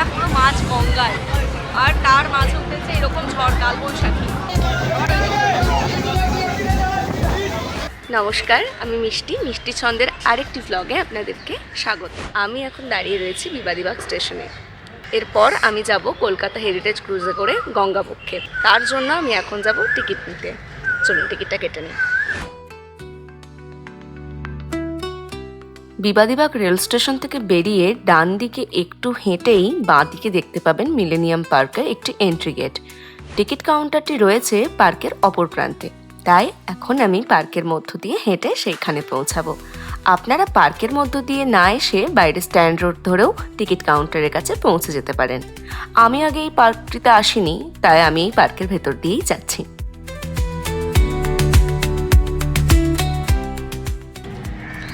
আমরা পুরো মাছ গঙ্গায়। আর তার মাঝে উঠেছে এরকম ঝড় কাল বৈশাখী। নমস্কার, আমি মিষ্টি। মিষ্টি ছন্দের আরেকটি ভ্লগে আপনাদেরকে স্বাগত। আমি এখন দাঁড়িয়ে রয়েছি বিবাদীবাগ স্টেশনে। এরপর আমি যাব কলকাতা হেরিটেজ ক্রুজে করে গঙ্গাবক্ষে তার জন্য আমি এখন যাব টিকিট নিতে। চলুন টিকিটটা কেটে নিই। বিবাদীবাগ রেল স্টেশন থেকে বেরিয়ে ডান দিকে একটু হেঁটেই বাঁ দিকে দেখতে পাবেন মিলেনিয়াম পার্কের একটি এন্ট্রি গেট টিকিট কাউন্টারটি রয়েছে পার্কের অপর প্রান্তে। তাই এখন আমি পার্কের মধ্য দিয়ে হেঁটে সেইখানে পৌঁছাবো। আপনারা পার্কের মধ্য দিয়ে না এসে বাইরে স্ট্যান্ড রোড ধরেও টিকিট কাউন্টারের কাছে পৌঁছে যেতে পারেন। আমি আগে এই পার্কটিতে আসিনি, তাই আমি এই পার্কের ভেতর দিয়েই যাচ্ছি।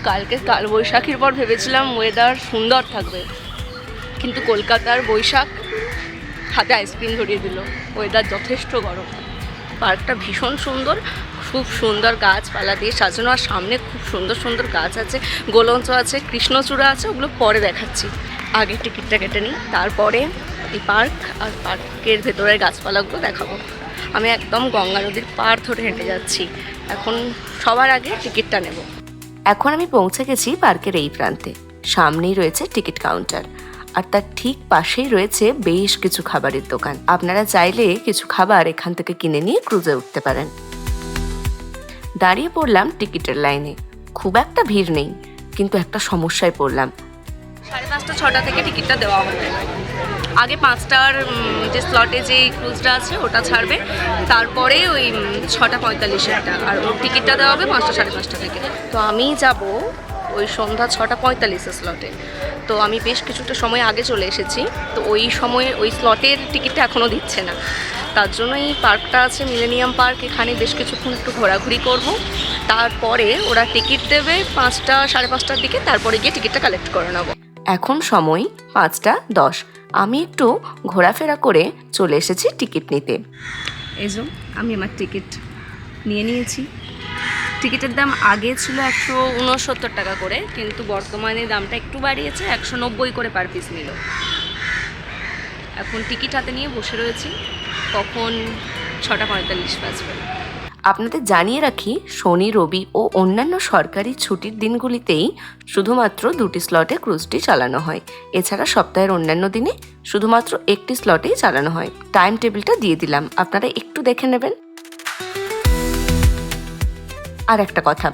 কালকে কাল বৈশাখীর পর ভেবেছিলাম ওয়েদার সুন্দর থাকবে। কিন্তু কলকাতার বৈশাখ হাতে আইসক্রিম ধরিয়ে দিল। ওয়েদার যথেষ্ট গরম। পার্কটা ভীষণ সুন্দর, খুব সুন্দর গাছপালা দিয়ে সাজানো, আর সামনে খুব সুন্দর সুন্দর গাছ আছে, গোলঞ্চ আছে, কৃষ্ণচূড়া আছে, ওগুলো পরে দেখাচ্ছি। আগে টিকিটটা কেটে নিই, তারপরে এই পার্ক আর পার্কের ভেতরের গাছপালাগুলো দেখাবো। আমি একদম গঙ্গা নদীর পার ধরে হেঁটে যাচ্ছি। এখন সবার আগে টিকিটটা নেব। এখন আমি পৌঁছে গেছি পার্কের এই প্রান্তে। সামনেই রয়েছে টিকিট কাউন্টার। আর তার ঠিক পাশেই রয়েছে বেশ কিছু খাবারের দোকান। আপনারা চাইলে কিছু খাবার এখান থেকে কিনে নিয়ে ক্রুজে উঠতে পারেন। দাঁড়িয়ে পড়লাম টিকিটের লাইনে। খুব একটা ভিড় নেই, কিন্তু একটা সমস্যায় পড়লাম। সাড়ে পাঁচটা, ছটা থেকে টিকিটটা দেওয়া হবে। আগে পাঁচটার যে স্লটে যে ক্রুজটা আছে, ওটা ছাড়বে। তারপরে ওই ছটা ছটা পঁয়তাল্লিশেরটা। আর ওর টিকিটটা দেওয়া হবে পাঁচটা, সাড়ে পাঁচটা থেকে। তো আমি যাব ওই সন্ধ্যা ছটা পঁয়তাল্লিশের স্লটে তো আমি বেশ কিছুটা সময় আগে চলে এসেছি। তো ওই সময়ে, ওই স্লটের টিকিটটা এখনও দিচ্ছে না। তার জন্য এই পার্কটা আছে মিলেনিয়াম পার্ক এখানে বেশ কিছুক্ষণ একটু ঘোরাঘুরি করব। তারপরে ওরা টিকিট দেবে পাঁচটা, সাড়ে পাঁচটার দিকে। তারপরে গিয়ে টিকিটটা কালেক্ট করে নেব। এখন সময় পাঁচটা দশ। আমি একটু ঘোরাফেরা করে চলে এসেছি টিকিট নিতে। যে আমি আমার টিকিট নিয়ে নিয়েছি। টিকিটের দাম আগে ছিল একশো উনসত্তর টাকা করে, কিন্তু বর্তমানে দামটা একটু বাড়িয়েছে, একশো নব্বই করে পার পিস নিল। এখন টিকিট হাতে নিয়ে বসে রয়েছি, কখন ছটা পঁয়তাল্লিশ বাজবে। আপনাদের জানিয়ে রাখি, শনি, রবি ও অন্যান্য সরকারি ছুটির দিনগুলিতেই শুধুমাত্র দুটি স্লটে ক্রুজটি চালানো হয়। এছাড়া সপ্তাহের অন্যান্য দিনে শুধুমাত্র একটি স্লটেই চালানো হয়। টাইম টেবিলটা দিয়ে দিলাম। আপনারা একটু দেখে নেবেন। আর একটা কথা,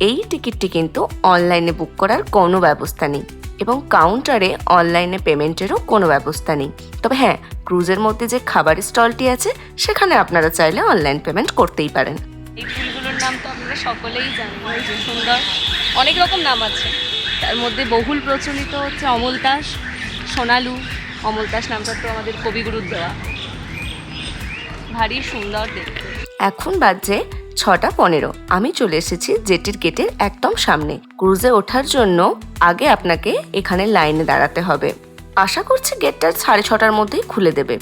এই টিকিটটি কিন্তু অনলাইনে বুক করার কোনো ব্যবস্থা নেই এবং কাউন্টারে অনলাইনে পেমেন্টেরও কোনো ব্যবস্থা নেই। তবে হ্যাঁ ক্রুজের মধ্যে যে খাবারের স্টলটি আছে সেখানে আপনারা চাইলে অনলাইন পেমেন্ট করতেই পারেন। এই ফুলগুলোর নাম তো আপনারা সকলেই জানেন যে সুন্দর অনেক রকম নাম আছে। তার মধ্যে বহুল প্রচলিত হচ্ছে অমলতাস সোনালু। অমলতাস নামটা তো আমাদের কবিগুরুর দেওয়া। ভারী সুন্দর দেখতে। এখন বাজছে ছটা পনেরো। আমি চলে এসেছি জেটির গেটের একদম সামনে। ক্রুজে ওঠার জন্য আগে আপনাকে এখানে লাইনে দাঁড়াতে হবে। আশা করছি গেটটা সাড়ে ছটার মধ্যেই খুলে দেবে।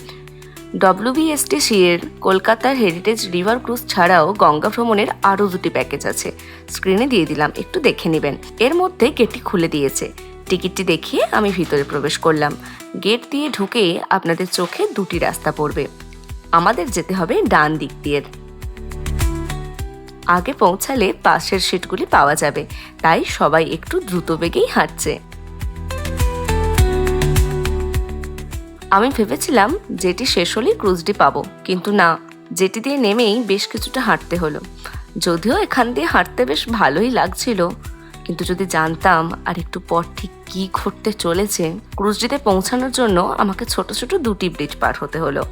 ডব্লিউবিএসটিসি এর কলকাতার হেরিটেজ রিভার ক্রুজ ছাড়াও গঙ্গা ভ্রমণের আরও দুটি প্যাকেজ আছে। স্ক্রিনে দিয়ে দিলাম, একটু দেখে নেবেন। এর মধ্যে গেটটি খুলে দিয়েছে। টিকিটটি দেখিয়ে আমি ভিতরে প্রবেশ করলাম। গেট দিয়ে ঢুকে আপনাদের চোখে দুটি রাস্তা পড়বে। আমাদের যেতে হবে ডান দিক দিয়ে। আগে পৌঁছালে পাশের সিটগুলি পাওয়া যাবে। তাই সবাই একটু দ্রুত বেগেই হাঁটছে। আমি ভেবেছিলাম যেটি শেষ হলেই ক্রুজটি পাবো, কিন্তু না, যেটি দিয়ে নেমেই বেশ কিছুটা হাঁটতে হলো। যদিও এখান দিয়ে হাঁটতে বেশ ভালোই লাগছিল, কিন্তু যদি জানতাম আর একটু পর ঠিক কী ঘটতে চলেছে, ক্রুজটিতে পৌঁছানোর জন্য আমাকে ছোট ছোট দুটি ব্রিজ পার হতে হলো।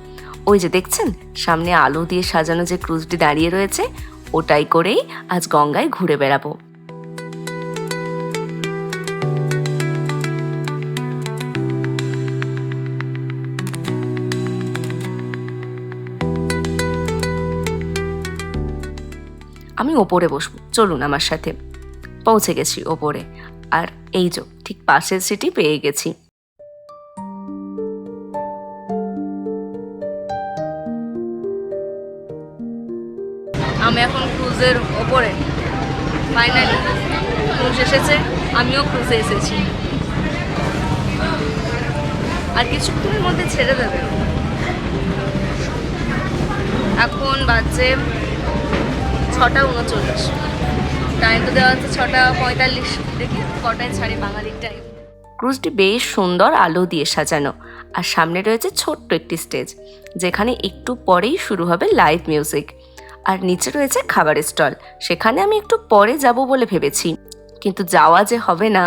ওই যে দেখছেন, সামনে আলো দিয়ে সাজানো যে ক্রুজটি দাঁড়িয়ে রয়েছে, ওটাই করেই আজ গঙ্গায় ঘুরে বেড়াবো। আমি ওপরে বসবো। চলুন আমার সাথে। পৌঁছে গেছি ওপরে। আর এই যে, ঠিক পাশের সিটি পেয়ে গেছি। আমি এখন ক্রুজের ওপরে। ফাইনালি ক্রুজ এসেছে। আমিও ক্রুজে এসেছি। আর কিছুক্ষণের মধ্যে ছেড়ে দেবে। এখন বাজছে ছটা উনচল্লিশ। টাইম তো দেওয়া হচ্ছে ছটা পঁয়তাল্লিশ। দেখি কটায় ছাড়ি বাঙালির টাইম ক্রুজটি বেশ সুন্দর আলো দিয়ে সাজানো। আর সামনে রয়েছে ছোট্ট একটি স্টেজ যেখানে একটু পরেই শুরু হবে লাইভ মিউজিক আর নিচে রয়েছে খাবারের স্টল সেখানে আমি একটু পরে যাব বলে ভেবেছি। কিন্তু যাওয়া যে হবে না,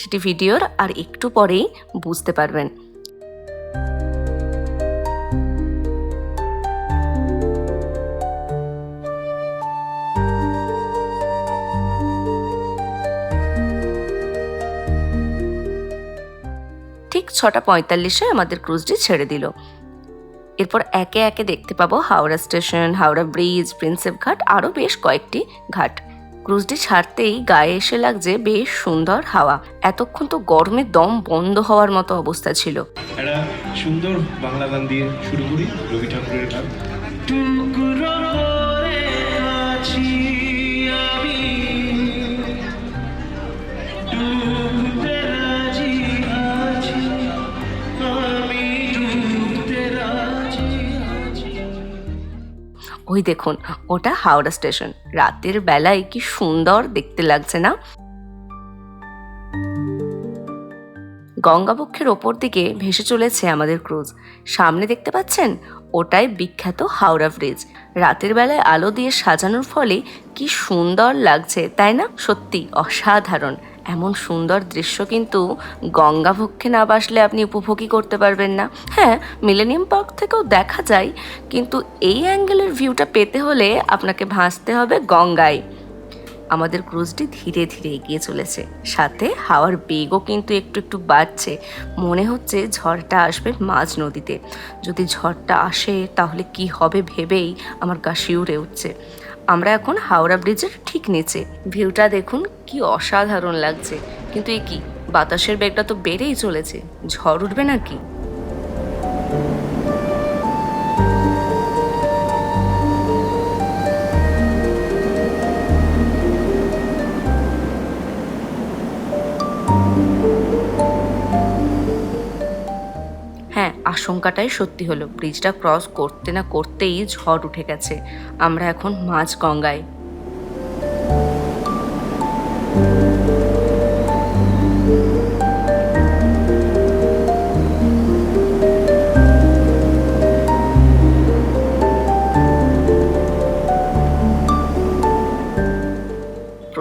সেটি ভিডিওর আর একটু পরেই বুঝতে পারবেন। ঠিক ছটা পঁয়তাল্লিশে আমাদের ক্রুজটি ছেড়ে দিল। এরপর একে একে দেখতে পাবো Howrah station Howrah bridge Prinsep Ghat আরও বেশ কয়েকটি ঘাট। ক্রুজটি ছাড়তেই গায়ে এসে লাগছে বেশ সুন্দর হাওয়া। এতক্ষণ তো গরমে দম বন্ধ হওয়ার মতো অবস্থা ছিল। সুন্দর বাংলা গান দিয়ে শুরু করি রবি ঠাকুরের গান। ওই দেখুন, ওটা হাওড়া স্টেশন। রাতের বেলায় কি সুন্দর দেখতে লাগছে না? গঙ্গাবক্ষের ওপর দিকে ভেসে চলেছে আমাদের ক্রুজ। সামনে দেখতে পাচ্ছেন? ওটাই বিখ্যাত হাওড়া ব্রিজ। রাতের বেলায় আলো দিয়ে সাজানোর ফলে কি সুন্দর লাগছে, তাই না? সত্যি অসাধারণ। এমন সুন্দর দৃশ্য কিন্তু গঙ্গাবক্ষে না বাসলে আপনি উপভোগই করতে পারবেন না। হ্যাঁ মিলেনিয়াম পার্ক থেকেও দেখা যায়, কিন্তু এই অ্যাঙ্গেলের ভিউটা পেতে হলে আপনাকে ভাসতে হবে গঙ্গায়। আমাদের ক্রুজটি ধীরে ধীরে এগিয়ে চলেছে। সাথে হাওয়ার বেগও কিন্তু একটু একটু বাড়ছে। মনে হচ্ছে ঝড়টা আসবে মাঝ নদীতে। যদি ঝড়টা আসে, তাহলে কি হবে ভেবেই আমার গা শিউরে উঠছে। আমরা এখন হাওড়া ব্রিজের ঠিক নিচে। ভিউটা দেখুন, কি অসাধারণ লাগছে। কিন্তু এ কি, বাতাসের বেগটা তো বেড়েই চলেছে। ঝড় উঠবে নাকি? হ্যাঁ আশঙ্কাটাই সত্যি হলো। ব্রিজটা ক্রস করতে না করতেই ঝড় উঠে গেছে। আমরা এখন মাঝ গঙ্গায়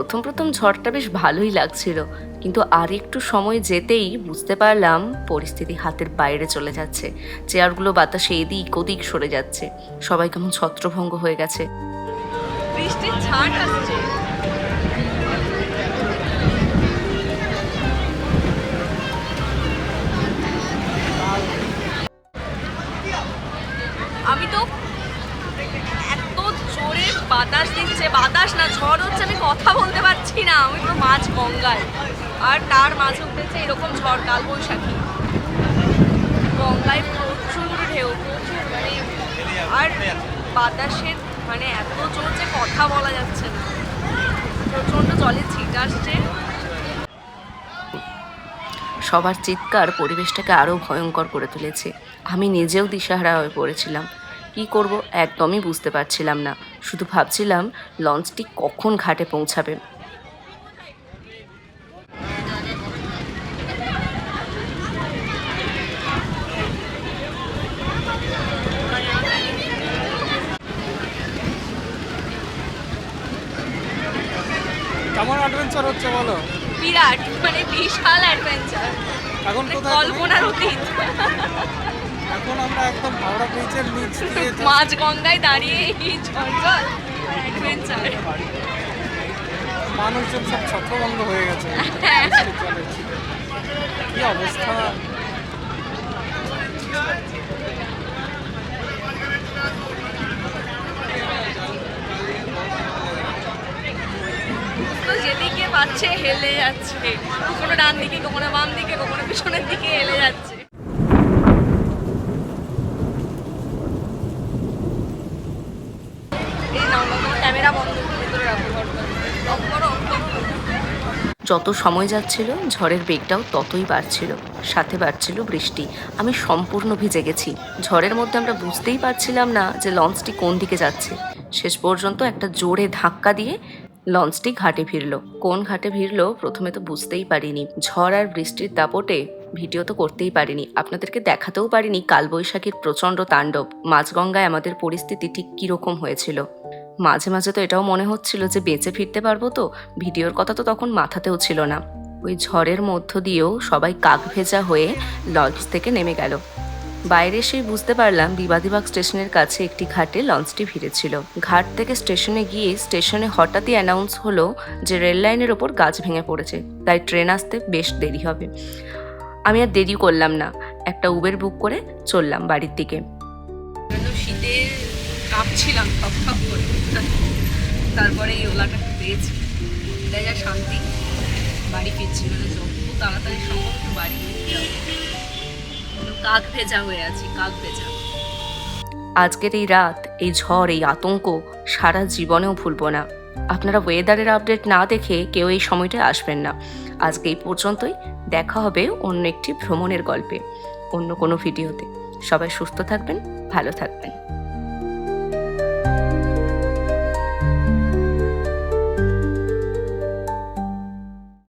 প্রথম প্রথম ঝড়টা বেশ ভালোই লাগছিল। কিন্তু আর একটু সময় যেতেই বুঝতে পারলাম পরিস্থিতি হাতের বাইরে চলে যাচ্ছে। চেয়ারগুলো বাতাসে এদিক ওদিক সরে যাচ্ছে। সবাই কেমন ছত্রভঙ্গ হয়ে গেছে। বৃষ্টির ছাট আসছে। না আমি পুরো মাছ গঙ্গায়। আর তার মাঝে উঠেছে এরকম ঝড় কাল বৈশাখী গঙ্গায় প্রচুর ঢেউ, প্রচুর মানে আর বাতাসের মানে এত জোর যে কথা বলা যাচ্ছে না। প্রচণ্ড জলের ছিট আসছে। সবার চিৎকার পরিবেশটাকে আরও ভয়ঙ্কর করে তুলেছে। আমি নিজেও দিশাহারা হয়ে পড়েছিলাম। কি করব একদমই বুঝতে পারছিলাম না। শুধু ভাবছিলাম, লঞ্চটি কখন ঘাটে পৌঁছাবে কেমন অ্যাডভেঞ্চার হচ্ছে বলো বিরাট মানে বিশাল অ্যাডভেঞ্চার এখন তুমি? কল্পনার অতীত এখন আমরা একদম হাওড়া ব্রিজের নিচ দিয়ে মাঝ গঙ্গায় দাঁড়িয়ে এই ঝড়ঝড় অ্যাডভেঞ্চার মানুষজন সব ছত্রভঙ্গ হয়ে গেছে। কি অবস্থা তো যেদিকে পাচ্ছে হেলে যাচ্ছে। কখনো ডান দিকে, কখনো বাম দিকে, কখনো পিছনের দিকে হেলে যাচ্ছে। যত সময় যাচ্ছিল, ঝড়ের বেগটাও ততই বাড়ছিল। সাথে বাড়ছিল বৃষ্টি। আমি সম্পূর্ণ ভিজে গেছি। ঝড়ের মধ্যে আমরা বুঝতেই পারছিলাম না যে লঞ্চটি কোন দিকে যাচ্ছে। শেষ পর্যন্ত একটা জোরে ধাক্কা দিয়ে লঞ্চটি ঘাটে ভিড়ল। কোন ঘাটে ভিড়ল প্রথমে তো বুঝতেই পারিনি। ঝড় আর বৃষ্টির দাপটে ভিডিও তো করতেই পারিনি। আপনাদেরকে দেখাতেও পারিনি কালবৈশাখীর প্রচণ্ড তাণ্ডব। মাঝগঙ্গায় আমাদের পরিস্থিতি ঠিক কীরকম হয়েছিল? মাঝে মাঝে তো এটাও মনে হচ্ছিল যে বেঁচে ফিরতে পারব তো, ভিডিওর কথা তো তখন মাথাতেও ছিল না। ওই ঝড়ের মধ্য দিয়েও সবাই কাক ভেজা হয়ে লঞ্চ থেকে নেমে গেল। বাইরে এসেই বুঝতে পারলাম বিবাদীবাগ স্টেশনের কাছে একটি ঘাটে লঞ্চটি ভিড়েছিল। ঘাট থেকে স্টেশনে গিয়ে স্টেশনে হঠাৎই অ্যানাউন্স হলো যে রেল লাইনের ওপর গাছ ভেঙে পড়েছে, তাই ট্রেন আসতে বেশ দেরি হবে। আমি আর দেরি করলাম না, একটা উবের বুক করে চললাম বাড়ির দিকে। শীতে কাঁপছিলাম তারপরে এই ওলাটা পেয়েছি। যা শান্তি। বাড়ি ফিরছি মানে যত তাড়াতাড়ি সম্ভব বাড়ি ফিরতে হবে। কাক ভেজা হয়ে আছি, কাক ভেজা। আজকের এই রাত, এই ঝড়, এই আতঙ্ক সারা জীবনেও ভুলবো না। আপনারা ওয়েদারের আপডেট না দেখে কেউ এই সময়টায় আসবেন না। আজকে এই পর্যন্তই। দেখা হবে অন্য একটি ভ্রমণের গল্পে, অন্য কোনো ভিডিওতে সবাই সুস্থ থাকবেন, ভালো থাকবেন।